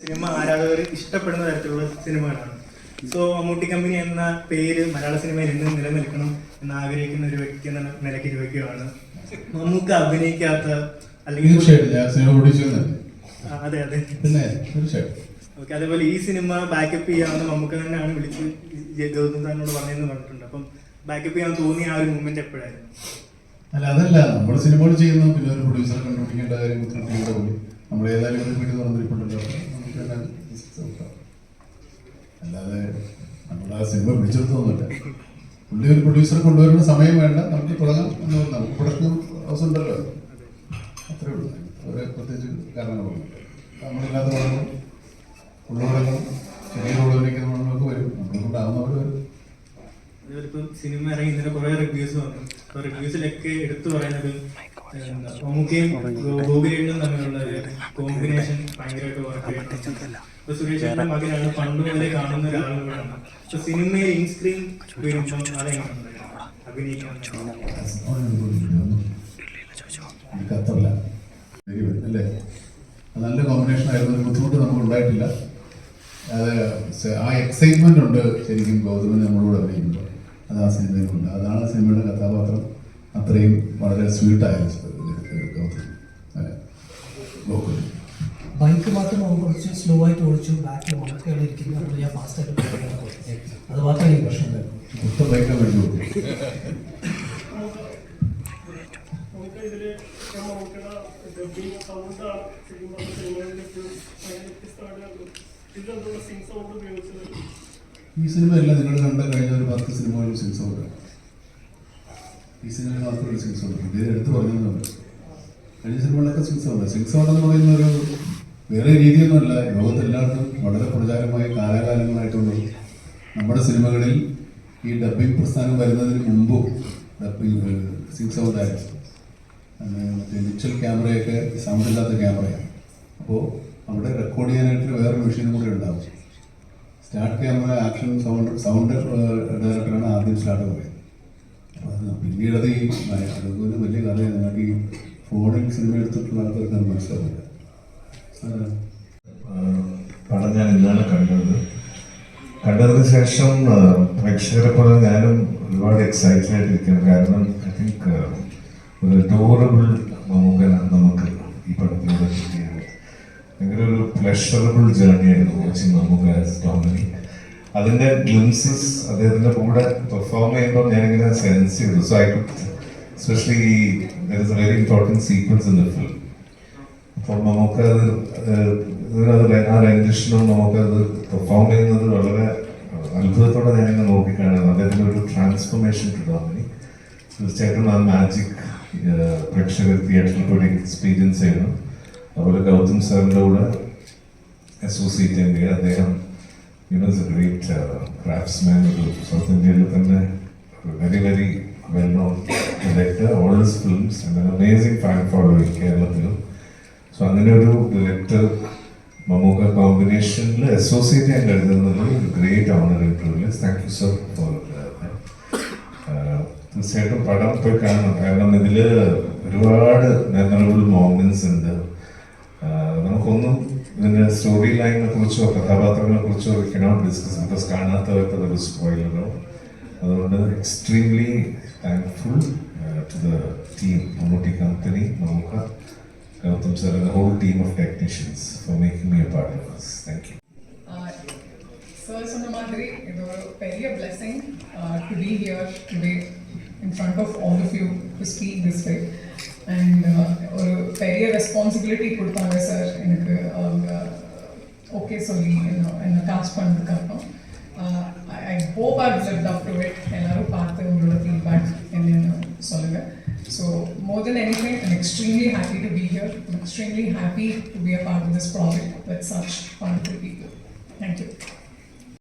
Cinema ആരാധകർ ഇഷ്ടപ്പെടുന്ന തരത്തിലുള്ള സിനിമകളാണ്. സോ മമ്മൂട്ടി കമ്പനി എന്ന പേര് മലയാള സിനിമയിൽ എന്നും നിലനിൽക്കണം എന്ന് ആഗ്രഹിക്കുന്ന ഒരു വ്യക്തി എന്ന നിലയ്ക്ക് ചോദിക്കുകയാണ് മമ്മൂക്ക അഭിനയിക്കാത്ത അല്ലെങ്കിൽ അതെ അതെ. ഓക്കെ അതേപോലെ ഈ സിനിമ ബാക്കപ്പ് ചെയ്യാമെന്ന് മമ്മൂക്ക തന്നെയാണ് വിളിച്ച് ജെ- ഗൗതം സാറിനോട് പറഞ്ഞതെന്ന് പറഞ്ഞിട്ടുണ്ട്. അപ്പം ബാക്കപ്പ് ചെയ്യാൻ തോന്നിയ ആ ഒരു മൂമെന്റ് എപ്പോഴായിരുന്നു? അല്ല അതല്ല. നമ്മൾ സിനിമകൾ ചെയ്യുന്നു. പിന്നെ ഒരു പ്രൊഡ്യൂസറെ കണ്ടുപിടിക്കേണ്ട കാര്യം നമ്മൾ ഏതായാലും വീട് തുറന്നിരിപ്പുണ്ടല്ലോ. Business അല്ലാതെ നമ്മൾ സിനിമ പിടിച്ചെടുത്തൊന്നുമില്ല പുള്ളി ഒരു പ്രൊഡ്യൂസറെ കൊണ്ടുവരുന്ന സമയം വേണ്ട. നമുക്ക് തുടങ്ങാം നമുക്ക് പ്രൊഡക്ഷൻ ഹൗസ് ഉണ്ടല്ലോ. അത്രേ ഉള്ളൂ. ഒരു പ്രത്യേകിച്ച് കാരണങ്ങളൊന്നുമില്ല നമ്മളില്ലാത്ത പടങ്ങളും ഉള്ള പടങ്ങളും ചെറിയ റോളിലേക്കുന്ന പടങ്ങളൊക്കെ വരും. നമ്മളെ കൊണ്ടാവുന്നവർ വരും. ഇപ്പം സിനിമ ഇറങ്ങി ഇന്നലെ കുറെ റിവ്യൂസ് വന്നു. അപ്പൊ റിവ്യൂസിലൊക്കെ എടുത്തു പറയുന്നത് മമ്മൂക്കയും ഗോ- തമ്മിലുള്ള കോമ്പിനേഷൻ ഭയങ്കരമായിട്ട് വർക്ക് ചെയ്യുന്നുണ്ട് ഇപ്പൊ സുരേഷ് മകനാണ് പണ്ട് മുതലേ കാണുന്ന ഒരാളുകളാണ് അപ്പൊ സിനിമയിൽ ഇൻ സ്ക്രീൻ വരുമ്പോൾ അതെങ്ങനെയുണ്ട് അഭിനയിക്കാൻ അല്ലേ നല്ല കോമ്പിനേഷൻ ആയിരുന്നു. ബുദ്ധിമുട്ട് നമുക്ക് ഉണ്ടായിട്ടില്ല. അത് ആ എക്സൈറ്റ്മെന്റ് ഉണ്ട് ശരിക്കും ഗൗതമൻ നമ്മളോട് അഭിനയിക്കുമ്പോൾ. അത് ആ സിനിമയിലുണ്ട്. അതാണ് ആ സിനിമയുടെ കഥാപാത്രം. അത്രയും വളരെ സ്വീറ്റായ ആയ ബൈക്ക് മാത്രം നമുക്ക് കുറച്ച് സ്ലോ ആയിട്ട് ഓടിച്ചു. ബാക്കിൽ ഉണക്കുകയാണ് ഇരിക്കുന്നത് അപ്പോൾ ഞാൻ ഫാസ്റ്റായിട്ട്. അത് മാത്രമേ എനിക്ക് പ്രശ്നം ഉണ്ടായിരുന്നു പുസ്തകം ബൈക്കാൻ വേണ്ടി ഈ സിനിമയല്ല നിങ്ങൾ കണ്ട കഴിഞ്ഞ ഒരു പത്ത് സിനിമകളും സിൻസ് ഉണ്ട്. ഈ സിനിമയിൽ മാത്രമല്ല സിൻസ് ഉണ്ട്. ഇതേ എടുത്ത് പറഞ്ഞൊന്നുമില്ല കഴിഞ്ഞ സിനിമകളിലൊക്കെ സിൻസ് സിൻസ് എന്ന് പറയുന്ന ഒരു വേറെ രീതിയൊന്നുമല്ല. ലോകത്തെല്ലായിടത്തും വളരെ പ്രചാരമായ കാലാകാലങ്ങളായിട്ടുള്ള നമ്മുടെ സിനിമകളിൽ ഈ ഡബ്ബിംഗ് പ്രസ്ഥാനം വരുന്നതിന് മുമ്പും ഡബ്ബിംഗ് സിംഗ് സൗണ്ട് ആയിരുന്നു അത് മറ്റേ ഡിജിറ്റൽ ക്യാമറയൊക്കെ സൗണ്ട് ഇല്ലാത്ത ക്യാമറയാണ് അപ്പോൾ അവിടെ റെക്കോർഡ് ചെയ്യാനായിട്ട് വേറൊരു മെഷീനും കൂടെ ഉണ്ടാവും. Start camera action sound sound ഡയറക്ടറാണ് ആദ്യം സ്റ്റാർട്ട് പറയുന്നത് പിന്നീട് അത് ഈ അതുപോലെ വലിയ കഥയാണ് നിങ്ങൾക്ക് ഈ ഫോണിൽ സിനിമ എടുത്തിട്ടുള്ള ആൾക്കാർക്ക് അത് മനസ്സിലാവില്ല. പടം ഞാൻ ഇന്നാണ് കണ്ടത്. കണ്ടതിന് ശേഷം പ്രേക്ഷകരെ പോലെ ഞാനും ഒരുപാട് എക്സൈറ്റഡ് ആയിട്ടിരിക്കുന്നു കാരണം ഐ തിങ്ക് ഒരു ഡോറബിൾ മമ്മൂക്കനാണ് നമുക്ക് പ്ലഷറബിൾ ജേർണി ആയിരുന്നു കോച്ചിങ് നമുക്ക് ആസ് ഡോമിനി അതിന്റെ ഗ്ലിംസസ് അദ്ദേഹത്തിന്റെ കൂടെ പെർഫോം ചെയ്യുമ്പോൾ ഞാനിങ്ങനെ സെൻസ് ചെയ്തു. So I could especially there is a very important sequence in the film അപ്പോൾ നമുക്ക് അത് ആ രംഗകൃഷ്ണനും നമുക്കത് പെർഫോം ചെയ്യുന്നത് വളരെ അത്ഭുതത്തോടെ ഞാനിങ്ങനെ നോക്കിക്കാണുന്നത് അദ്ദേഹത്തിന് ഒരു ട്രാൻസ്ഫോർമേഷൻ കിട്ടാമനി തീർച്ചയായിട്ടും ആ മാജിക് പ്രേക്ഷകർ തിയേറ്ററിൽ കൂടി എക്സ്പീരിയൻസ് ചെയ്യണം. അതുപോലെ ഗൗതം സാറിന്റെ കൂടെ അസോസിയേറ്റ് ചെയ്യുന്നത് അദ്ദേഹം you know a great craftsman ഒരു സൗത്ത് ഇന്ത്യയിൽ തന്നെ very very well known director old films and amazing fan following കേരളത്തിലും. സോ അങ്ങനെ ഒരു ഡയറക്ടർ മമ്മൂക്ക കോമ്പിനേഷനിൽ അസോസിയേറ്റ് ചെയ്യാൻ കഴിയുന്നത് ഒരു great honour privilege thank you sir for തീർച്ചയായിട്ടും പടം പോയി കാണണം. കാരണം ഇതിൽ ഒരുപാട് മെമ്മറബിൾ മോമെന്റ്സ് ഉണ്ട്. നമുക്കൊന്നും ഇതിന്റെ സ്റ്റോറി ലൈനിനെ കുറിച്ചോ കഥാപാത്രങ്ങളെ കുറിച്ചോ കനോട്ട് ഡിസ്കസ് ബിക്കോസ് കാണാത്തവർക്ക് അതൊരു സ്പോയിലറോ അതുകൊണ്ട് extremely thankful to the team Mammootty company Mammookka Gautham sir the whole team of technicians for making me a part of this. Thank you. Sir சொன்ன மாதிரி இது ஒரு பெரிய blessing to be here today in front of all of you to speak this way and uh, ஒரு பெரிய responsibility கொடுத்தாங்க sir எனக்கு அவங்க ஓகே சொல்லி என்ன என்னை காஸ்ட் பண்ணதுக்கு அப்புறம். I hope are lived up to it எல்லாரும் பார்த்து உங்களோட ஃபீட்பேக் என்னென்னு சொல்லுங்கள் so more then anything I'm extremely happy to be here extremely happy to be a part of this project with such wonderful people thank you.